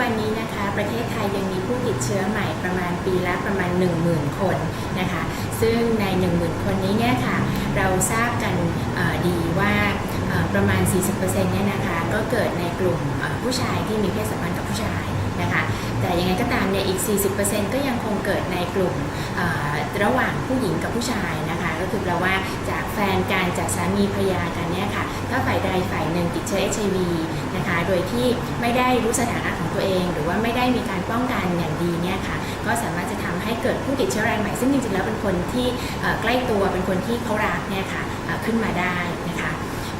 วันนี้นะคะประเทศไทยยังมีผู้ติดเชื้อใหม่ประมาณปีละประมาณ 10,000 คนนะคะซึ่งใน 10,000 คนนี้เนี่ยค่ะเราทราบกันเอ่อดีว่าเอ่อประมาณ 40%เนี่ยนะคะก็เกิดในกลุ่มผู้ชายที่มีเพศสัมพันธ์กับผู้ชายนะคะแต่ยังไงก็ตามเนี่ยอีก 40%ก็ยังคงเกิดในกลุ่มระหว่างผู้หญิงกับผู้ชายนะคะก็คือแปลว่าจากแฟนกันจากสามีภรรยากันเนี่ยค่ะ ถ้าฝ่ายใดฝ่ายหนึ่งติดเชื้อ HIV นะคะ โดยที่ไม่ได้รู้สถานะของตัวเอง หรือว่าไม่ได้มีการป้องกันอย่างดีเนี่ยค่ะ ก็สามารถจะทำให้เกิดผู้ติดเชื้อรายใหม่ ซึ่งจริงๆแล้วเป็นคนที่ใกล้ตัวเป็นคนที่เขารักเนี่ยค่ะเอ่อขึ้นมาได้นะคะ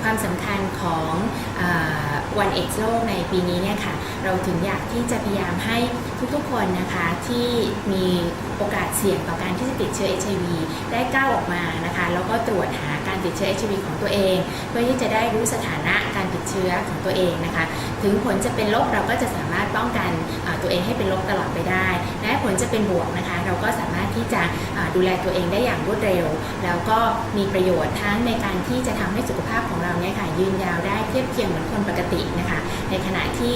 ความสำคัญของอวันเอ็กโลกในปีนี้เนี่ยค่ะเราถึงอยากที่จะพยายามให้ทุกๆคนนะคะที่มีโอกาสเสี่ยงต่อการที่จะติดเชื้อ HIV ได้ก้าวออกมานะคะแล้วก็ตรวจหาการติดเชื้อ HIV ของตัวเอง เพื่อที่จะได้รู้สถานะการติดเชื้อของตัวเองนะคะ ถึงผลจะเป็นลบเราก็จะสามารถป้องกัน ตัวเองให้เป็นลบตลอดไปได้ และผลจะเป็นบวกนะคะ เราก็สามารถที่จะดูแลตัวเองได้อย่างรวดเร็ว แล้วก็มีประโยชน์ทั้งในการที่จะทำให้สุขภาพของเราเนี่ยค่ะยืนยาวได้เทียบเคียงเหมือนคนปกตินะคะ ในขณะที่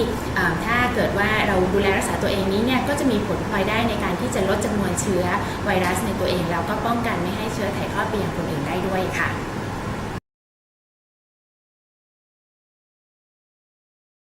ถ้าเกิดว่าเราดูแลรักษาตัวเองนี้เนี่ยก็จะมีผลพลอยได้ในการที่จะลดจำนวนเชื้อไวรัสในตัวเอง แล้วก็ป้องกันไม่ให้เชื้อถ่ายทอดไปยังคนอื่นได้ด้วยค่ะ